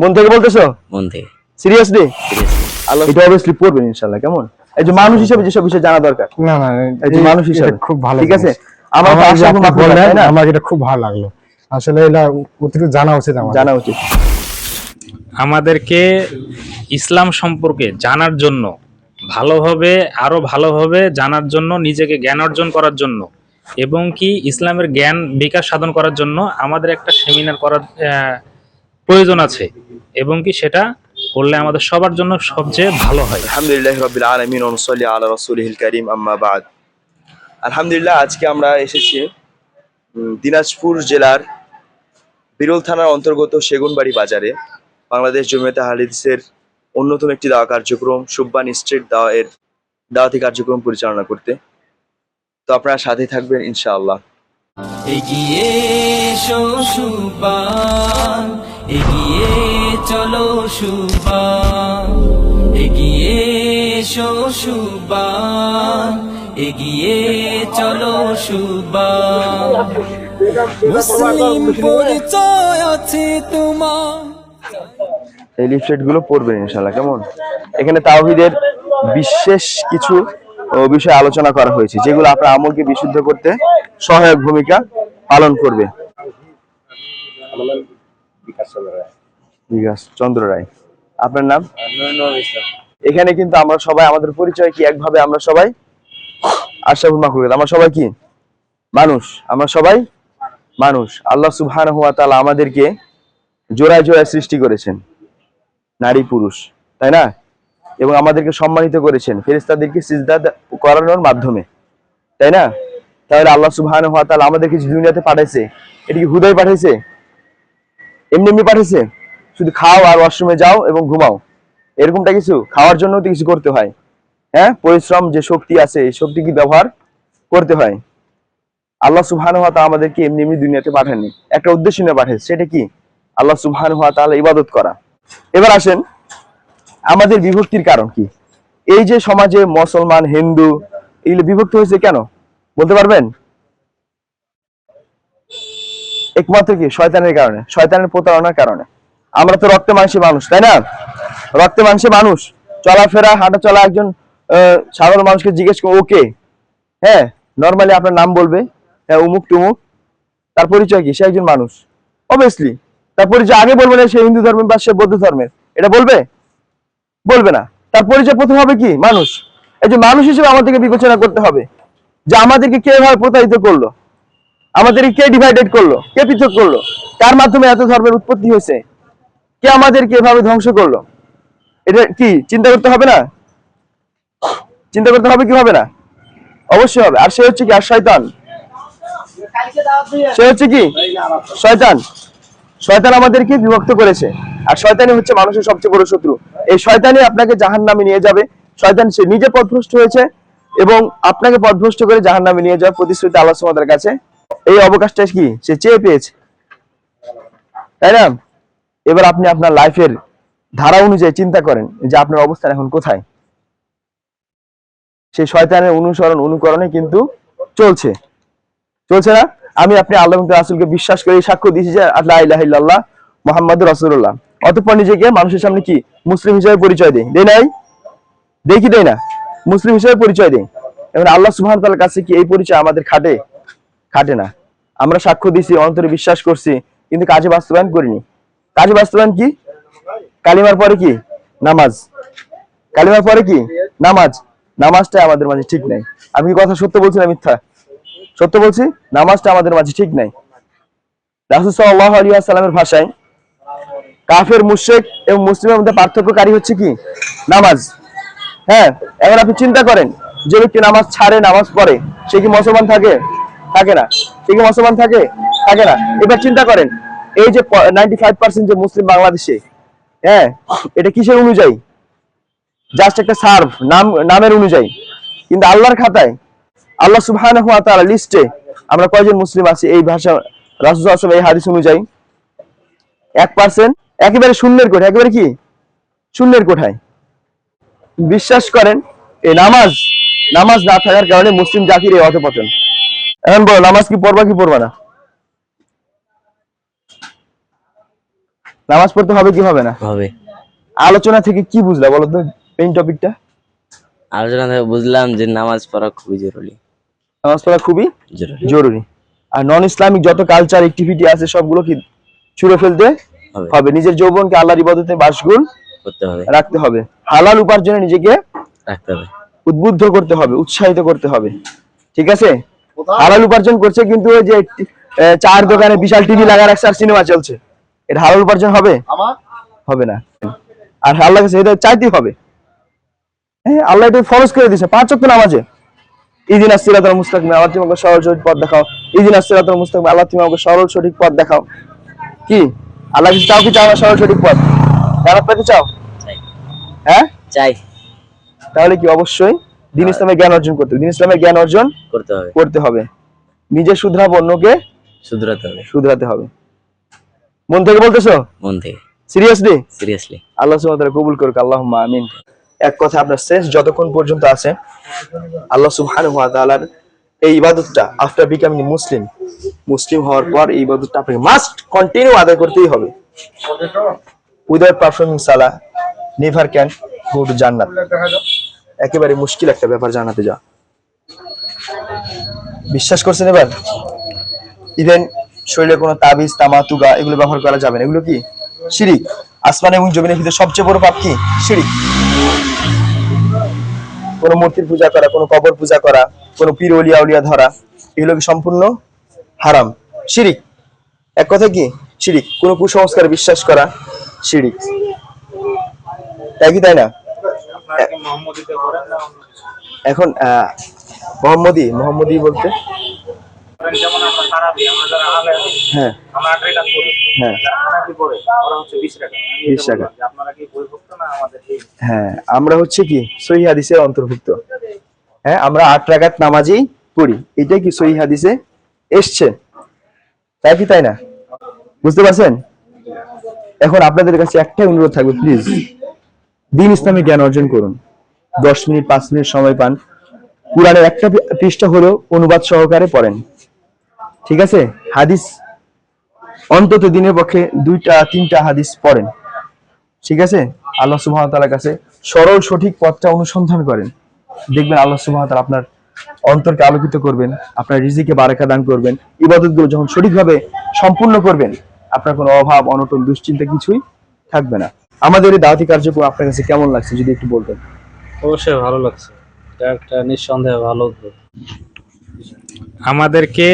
মন থেকে বলতেছো? মন থেকে। সিরিয়াসলি এটা অবভিয়াসলি পড়বেন ইনশাআল্লাহ কেমন? এই যে মানুষ হিসেবে যেসব বিষয় জানা দরকার না না এই যে মানুষ হিসেবে খুব ভালো ঠিক আছে? আমার আশা আপনি বললেন না? আমার এটা খুব ভালো লাগল। আসলে এটা অতিরিক্ত জানা উচিত আমার। জানা উচিত। আমাদেরকে ইসলাম সম্পর্কে জানার জন্য ভালোভাবে আরও ভালোভাবে জানার জন্য নিজেকে জ্ঞান অর্জন করার জন্য এবং কি ইসলামের জ্ঞান বিকাশ সাধন করার জন্য আমাদের একটা সেমিনার করার আহ, প্রয়োজন আছে এবং কি সেটা করলে আমাদের সবার জন্য সবচেয়ে ভালো হয়। আলহামদুলিল্লাহ রবিল আলমিন অনুসল্লি রসুলহিল করিম আম্মা বাদ। আলহামদুলিল্লাহ আজকে আমরা এসেছি উম, দিনাজপুর জেলার বিরল থানার অন্তর্গত সেগুনবাড়ি বাজারে। বাংলাদেশ জমিয়তে হাদিসের অন্যতম একটি দাওয়া কার্যক্রম সুব্বান স্ট্রিট দাওয়া এর দাওয়াতি কার্যক্রম পরিচালনা করতে। তো আপনারা সাথে থাকবেন ইনশাআল্লাহ। এগিয়ে এগিয়ে চলো সুবান এগিয়ে এগিয়ে চলো সুবান মুসলিম পরিচয় আছে তোমার। এই লিফলেটগুলো পড়বেন ইনশাল্লাহ কেমন? এখানে তাওহিদের বিশেষ কিছু বিষয়ে আলোচনা করা হয়েছে, যেগুলো আপনার আমলকে বিশুদ্ধ করতে সহায়ক ভূমিকা পালন করবে। বিকাশ চন্দ্র রায়। আপনার নাম? এখানে কিন্তু আমরা সবাই আমাদের পরিচয় কি? একভাবে আমরা সবাই? আশরাফুল মাখলুকাত। আমরা সবাই কি? মানুষ। আমরা সবাই মানুষ। আল্লাহ ওয়া তাআলা আমাদেরকে জোড়ায় জোড়ায় সৃষ্টি করেছেন। নারী পুরুষ। তাই না? এবং আমাদেরকে সম্মানিত করেছেন। ফেরেশতাদেরকে সিজদা করানোর মাধ্যমে। তাই না? তাহলে আল্লাহ তাআলা আমাদেরকে দুনিয়াতে পাঠাইছে এটা কি হুদয় পাঠাইছে? এমনি এমনি পাঠিয়েছে শুধু খাও আর ওয়াশরুমে যাও এবং ঘুমাও। এরকমটা কিছু? খাওয়ার জন্য তো কিছু করতে হয়। হ্যাঁ? পরিশ্রম, যে শক্তি আছে, এই শক্তি কি ব্যবহার করতে হয়? আল্লাহ সুবহানাহু ওয়া তাআলা আমাদেরকে এমনি এমনি দুনিয়াতে পাঠাননি। একটা উদ্দেশ্য নিয়ে পাঠাইছে, সেটা কি? আল্লাহ সুবহানাহু ওয়া তাআলা ইবাদত করা। এবার আসেন, আমাদের বিভক্তির কারণ কি? এই যে সমাজে মুসলমান, হিন্দু, এগুলো বিভক্ত হয়েছে কেন? বলতে পারবেন? একমাত্র কি? শয়তানের কারণে, শয়তানের প্রতারণার কারণে। আমরা তো রক্তে মাংসে মানুষ, তাই না? রক্তে মাংসে মানুষ, চলাফেরা, হাঁটা চলা একজন সাধারণ মানুষকে জিজ্ঞেস করে ওকে হ্যাঁ নর্মালি আপনার নাম বলবে হ্যাঁ উমুক টুমুক। তার পরিচয় কি? সে একজন মানুষ। অবভিয়াসলি তার পরিচয় আগে বলবে না সে হিন্দু ধর্মের বা সে বৌদ্ধ ধর্মের। এটা বলবে? বলবে না। তার পরিচয় প্রথম হবে কি? মানুষ। এই যে মানুষ হিসেবে আমাদেরকে বিবেচনা করতে হবে যে আমাদেরকে কে ভাবে প্রতারিত করল? আমাদেরকে কে ডিভাইডেড করল? কে পৃথক করল? কার মাধ্যমে এত ধর্মের উৎপত্তি হয়েছে? কে আমাদেরকে এভাবে ধ্বংস করল? এটা কি, চিন্তা করতে হবে না? চিন্তা করতে হবে কি হবে না? অবশ্যই হবে। আর সে হচ্ছে কি? আর শয়তান? সে হচ্ছে কি? শয়তান। শয়তান আমাদেরকে বিভক্ত করেছে। আর শয়তানি হচ্ছে মানুষের সবচেয়ে বড় শত্রু। এই শয়তানি আপনাকে জাহান নামে নিয়ে যাবে। শয়তান সে নিজে পথভ্রষ্ট হয়েছে এবং আপনাকে পথভ্রষ্ট করে জাহান নামে নিয়ে যাওয়ার প্রতিশ্রুতি আল্লাহ সুমাদের কাছে এই অবকাশটা কি? সে চেয়ে পেয়েছে। তাই না? এবার আপনি আপনার লাইফের ধারা অনুযায়ী চিন্তা করেন যে আপনার অবস্থান এখন কোথায়। সেই শয়তানের অনুসরণ, অনুকরণে কিন্তু চলছে। চলছে না? আমি আপনি আল্লাহ রাসূলকে বিশ্বাস করে সাক্ষ্য দিয়েছি যে আল্লাহ ইলাহা ইল্লাল্লাহ মুহাম্মাদুর রাসূলুল্লাহ। অতঃপর নিজেকে মানুষের সামনে কি? মুসলিম হিসেবে পরিচয় দেয় দেয় নাই? দেখি দেয় না? মুসলিম হিসেবে পরিচয় দেয় এবং আল্লাহ সুহান তাআলার কাছে কি এই পরিচয় আমাদের খাটে? খাটে না। আমরা সাক্ষ্য দিছি, অন্তরে বিশ্বাস করছি, কিন্তু কাজে বাস্তবায়ন করিনি। কাজে বাস্তবায়ন কি? কালিমার পরে কি? নামাজ। কালিমার পরে কি? নামাজ। নামাজটা আমাদের মাঝে ঠিক নাই। আমি কি কথা সত্য বলছি না মিথ্যা? সত্য বলছি, নামাজটা আমাদের মাঝে ঠিক নাই। রাসুল ভাষায়, কাফের মুশেক এবং মুসলিমের মধ্যে পার্থক্যকারী হচ্ছে কি? নামাজ। হ্যাঁ এবার আপনি চিন্তা করেন, যে ব্যক্তি নামাজ ছাড়ে, নামাজ পড়ে, সে কি মুসলমান থাকে? থাকে না। সে মুসলমান থাকে? থাকে না। এবার চিন্তা করেন, এই যে নাইনটি ফাইভ পার্সেন্ট যে মুসলিম বাংলাদেশে হ্যাঁ এটা কিসের অনুযায়ী? জাস্ট একটা সার্ভ নাম, নামের অনুযায়ী। কিন্তু আল্লাহর খাতায়, আল্লাহ তাআলা লিস্টে আমরা কয়জন মুসলিম আছি এই ভাষা, রাসূল ওয়াসাল্লাম এই হাদিস অনুযায়ী? এক পার্সেন্ট একেবারে শূন্যের কোঠায়, একেবারে কি? শূন্যের কোঠায়। বিশ্বাস করেন, এই নামাজ নামাজ না থাকার কারণে মুসলিম জাতির এই অধপতন। এখন বলো নামাজ কি পড়বা কি পড়বা না? নামাজ পড়তে হবে কি হবে না? হবে। আলোচনা থেকে কি বুঝলা বলো তো মেইন টপিকটা আলোচনা থেকে বুঝলাম যে নামাজ পড়া খুবই জরুরি। নামাজ পড়া খুবই জরুরি। আর নন ইসলামিক যত কালচার অ্যাক্টিভিটি আছে সবগুলো কি ছুড়ে ফেলতে হবে। হবে। নিজের যৌবনকে আল্লাহর ইবাদতে বাসগুল করতে হবে। রাখতে হবে। হালাল উপার্জনে নিজেকে রাখতে হবে। উদ্বুদ্ধ করতে হবে উৎসাহিত করতে হবে। ঠিক আছে? হালাল উপার্জন করছে কিন্তু ওই যে চার দোকানে বিশাল টিভি লাগা রাখছে আর সিনেমা চলছে। এটা হালাল উপার্জন হবে? হবে না। আর আল্লাহ কাছে এটা চাইতেই হবে। হ্যাঁ আল্লাহ এটা ফরজ করে দিয়েছে। পাঁচ ওয়াক্ত নামাজে। ইদিন আসিরাতুল মুস্তাকিম আল্লাহ তুমি আমাকে সরল সঠিক পথ দেখাও। ইদিন আসিরাতুল মুস্তাকিম আল্লাহ তুমি আমাকে সরল সঠিক পথ দেখাও। কি? আল্লাহ কাছে চাও কি চাও না সরল সঠিক পথ? জানাত পেতে চাও? হ্যাঁ? চাই। তাহলে কি অবশ্যই? দিন ইসলামের জ্ঞান অর্জন করতে হবে। দিন ইসলামের জ্ঞান অর্জন করতে হবে। করতে হবে। নিজে শুধরাবো অন্যকে শুধরাতে হবে। শুধরাতে হবে। মন থেকে বলতেছো? মন থেকে। সিরিয়াসলি সিরিয়াসলি আল্লাহ সুবহানাহু কবুল করুক। আল্লাহ আমিন। এক কথা আপনার শেষ যতক্ষণ পর্যন্ত আছে আল্লাহ সুবহানাহু ওয়া তাআলার এই ইবাদতটা আফটার বিকামিং মুসলিম মুসলিম হওয়ার পর এই ইবাদতটা আপনাকে মাস্ট কন্টিনিউ আদায় করতেই হবে। উইদাউট পারফর্মিং সালা নেভার ক্যান গো টু জান্নাত একেবারে মুশকিল একটা ব্যাপার জানাতে যা বিশ্বাস করছেন এবার? ইভেন শরীরে কোনো তাবিজ, তামা, তুগা এগুলো ব্যবহার করা যাবে না। এগুলো কি? শিরিক। আসমান এবং জমিনের ভিতরে সবচেয়ে বড় পাপ কি? শিরিক। কোনো মূর্তির পূজা করা, কোনো কবর পূজা করা, কোনো পীর উলিয়া উলিয়া ধরা, এগুলো কি সম্পূর্ণ হারাম? শিরিক। এক কথা কি? শিরিক। কোনো কুসংস্কারে বিশ্বাস করা শিরিক। তাই কি তাই না? এখন মোহাম্মদী মোহাম্মদী বলতে? হ্যাঁ। হ্যাঁ। যারা হানাফি পড়ে ওরা হচ্ছে বিশ রেখা আমি এটা 20 রাকাত। বললাম যে আপনারা কি বইভুক্ত না আমাদের এই? হ্যাঁ আমরা হচ্ছে কি সহি হাদিসের অন্তর্ভুক্ত। হ্যাঁ আমরা আট রাকাত নামাজেই পড়ি। এটাই কি সহি হাদিসে এসছে? তাই কি তাই না? বুঝতে পারছেন? এখন আপনাদের কাছে একটাই অনুরোধ থাকবে প্লিজ দিন ইসলামে জ্ঞান অর্জন করুন। দশ মিনিট, পাঁচ মিনিট সময় পান। কোরআনের একটা পৃষ্ঠা হলেও অনুবাদ সহকারে পড়েন। ঠিক আছে? হাদিস অন্তত দিনের পক্ষে দুইটা, তিনটা হাদিস পড়েন। ঠিক আছে? আল্লাহ সুবহান তাআলার কাছে সরল, সঠিক পথটা অনুসন্ধান করেন। দেখবেন আল্লাহ সুবহান তাআলা আপনার অন্তরকে আলোকিত করবেন, আপনার রিজিকে বারাকা দান করবেন, ইবাদতগুলো যখন সঠিকভাবে সম্পূর্ণ করবেন, আপনার কোনো অভাব, অনটন, দুশ্চিন্তা কিছুই থাকবে না। আমাদের এই দাওয়াতি কার্যক্রম আপনার কাছে কেমন লাগছে যদি একটু বলতেন? অবশ্যই ভালো লাগছে। এটা একটা নিঃসন্দেহে ভালো উদ্যোগ। আমাদেরকে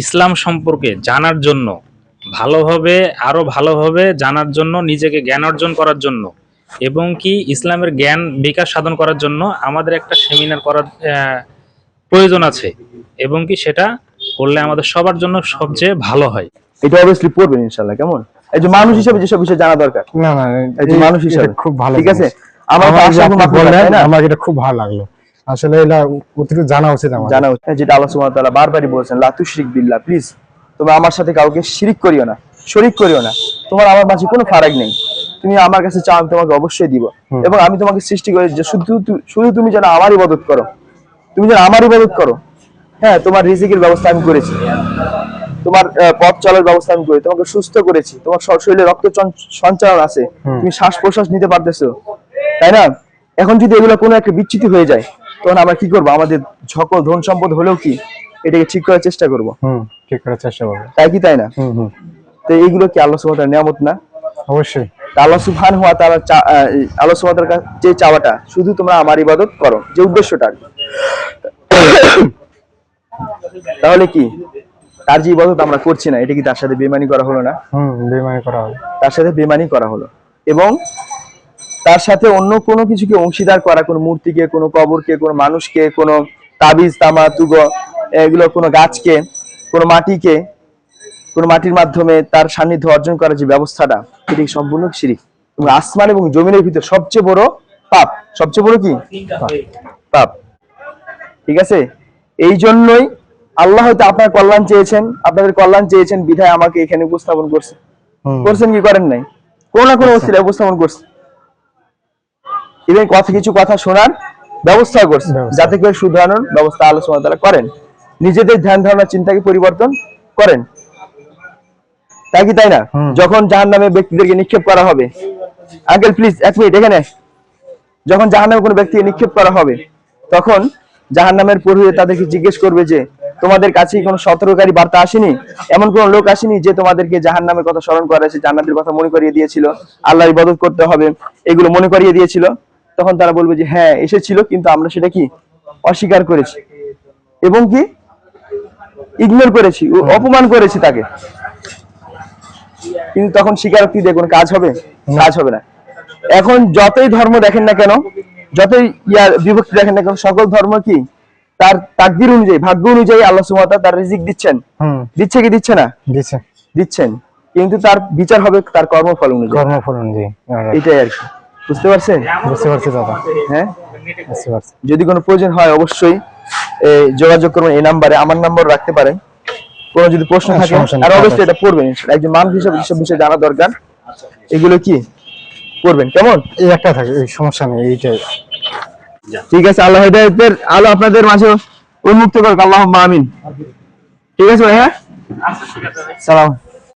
ইসলাম সম্পর্কে জানার জন্য ভালোভাবে আরও ভালোভাবে জানার জন্য নিজেকে জ্ঞান অর্জন করার জন্য এবং কি ইসলামের জ্ঞান বিকাশ সাধন করার জন্য আমাদের একটা সেমিনার করার প্রয়োজন আছে এবং কি সেটা করলে আমাদের সবার জন্য সবচেয়ে ভালো হয়। এটা অবভিয়াসলি পড়বেন ইনশাল্লাহ কেমন? এই যে মানুষ হিসেবে যেসব বিষয় জানা দরকার না না এই যে মানুষ হিসেবে খুব ভালো ঠিক আছে? আমার আমার এটা খুব ভালো লাগল। আসলে এটা অতিরিক্ত জানা উচিত আমার জানা উচিত। যেটা আল্লাহ সুবহানাহু ওয়া তাআলা বারবারই বলেছেন লা তুশরিক বিল্লাহ প্লিজ তুমি আমার সাথে কাউকে শিরিক করিও না শরিক করিও না। তোমার আমার মাঝে কোনো ফারাক নেই। তুমি আমার কাছে চাও আমি তোমাকে অবশ্যই দিব। এবং আমি তোমাকে সৃষ্টি করি যে শুধু শুধু তুমি যেন আমার ইবাদত করো। তুমি যেন আমার ইবাদত করো। হ্যাঁ তোমার রিজিকের ব্যবস্থা আমি করেছি। তোমার পথ চলার ব্যবস্থা আমি করি তোমাকে সুস্থ করেছি তোমার শরীরে রক্ত সঞ্চালন আছে তুমি শ্বাস প্রশ্বাস নিতে পারতেছো তাই না? এখন যদি এগুলো কোনো একটা বিচ্যুতি হয়ে যায় তখন আমরা কি করব? আমাদের সকল ধন সম্পদ হলেও কি? এটাকে ঠিক করার চেষ্টা করব। হুম ঠিক করার চেষ্টা করব। তাই কি তাই না? হুম হুম। তো এইগুলো কি আল্লাহ সুবহানাহু নিয়ামত না? অবশ্যই। আল্লাহ সুবহানাহু ওয়া তাআলা চা- আহ, আল্লাহ সুবহানাহু ওয়া তাআলার যে চাওয়াটা শুধু তোমরা আমার ইবাদত করো যে উদ্দেশ্যটা। তাহলে কি? তার যে ইবাদত আমরা করছি না এটা কি তার সাথে বেমানি করা হলো না? হুম বেমানি করা হলো। তার সাথে বেমানি করা হলো। এবং তার সাথে অন্য কোনো কিছুকে অংশীদার করা কোনো মূর্তিকে কোনো কবরকে কোনো মানুষকে কোনো তাবিজ তামা তুগ এগুলো কোনো গাছকে কোনো মাটিকে কোনো মাটির মাধ্যমে তার সান্নিধ্য অর্জন করার যে ব্যবস্থাটা এটি সম্পূর্ণ শিরিক? এবং আসমান এবং জমিনের ভিতরে সবচেয়ে বড় পাপ সবচেয়ে বড় কি? পাপ। ঠিক আছে? এই জন্যই আল্লাহ হয়তো আপনার কল্যাণ চেয়েছেন আপনাদের কল্যাণ চেয়েছেন বিধায় আমাকে এখানে উপস্থাপন করছে। করছেন কি করেন নাই? কোনো না কোনো অবস্থায় উপস্থাপন করছে। ইভেন কথা কিছু কথা শোনার ব্যবস্থা করছে যাতে করে শুধরানোর ব্যবস্থা আলোচনা তারা করেন। নিজেদের ধ্যান ধারণা চিন্তাকে পরিবর্তন করেন। তাই কি তাই না? যখন জাহান নামে ব্যক্তিদেরকে নিক্ষেপ করা হবে আঙ্কেল প্লিজ এক মিনিট এখানে যখন জাহান নামে কোনো ব্যক্তিকে নিক্ষেপ করা হবে তখন জাহান নামের পুরোহিত তাদেরকে জিজ্ঞেস করবে যে তোমাদের কাছে কোনো সতর্ককারী বার্তা আসেনি? এমন কোন লোক আসেনি যে তোমাদেরকে জাহান নামের কথা স্মরণ করেছে জান্নাতের কথা মনে করিয়ে দিয়েছিল? আল্লাহর ইবাদত করতে হবে। এগুলো মনে করিয়ে দিয়েছিল। তখন তারা বলবে যে হ্যাঁ এসেছিল কিন্তু আমরা সেটা কি? অস্বীকার করেছি। এবং কি? ইগনোর করেছি। অপমান করেছি তাকে। কিন্তু তখন স্বীকারোক্তি দিয়ে কোনো কাজ হবে? কাজ হবে না। এখন যতই ধর্ম দেখেন না কেন যতই ইয়ার বিভক্তি দেখেন না কেন সকল ধর্ম কি? তার তাকদির অনুযায়ী ভাগ্য অনুযায়ী আল্লাহ সুবহানাহু তার রিজিক দিচ্ছেন। দিচ্ছে কি দিচ্ছে না? দিচ্ছে। দিচ্ছেন। কিন্তু তার বিচার হবে তার কর্মফল অনুযায়ী। কর্মফল অনুযায়ী এটাই আর কি। বুঝতে পারছেন? বুঝতে পারছি দাদা। হ্যাঁ? বুঝতে পারছি। যদি কোনো প্রয়োজন হয় অবশ্যই যোগাযোগ করবেন এই নাম্বারে। আমার নাম্বার রাখতে পারেন। কোনো যদি প্রশ্ন হ্যাঁ, থাকে আর অবশ্যই এটা পড়বেন। একজন মানুষ হিসেবে এসব বিষয়ে জানা দরকার। এগুলো কি? করবেন কেমন? এই একটা থাকে এই সমস্যা নেই এইটাই। ঠিক আছে আল্লাহ হেদায়তের আলো আপনাদের মাঝে উন্মুক্ত করুক। আল্লাহ আমিন। ঠিক আছে ভাই হ্যাঁ সালাম।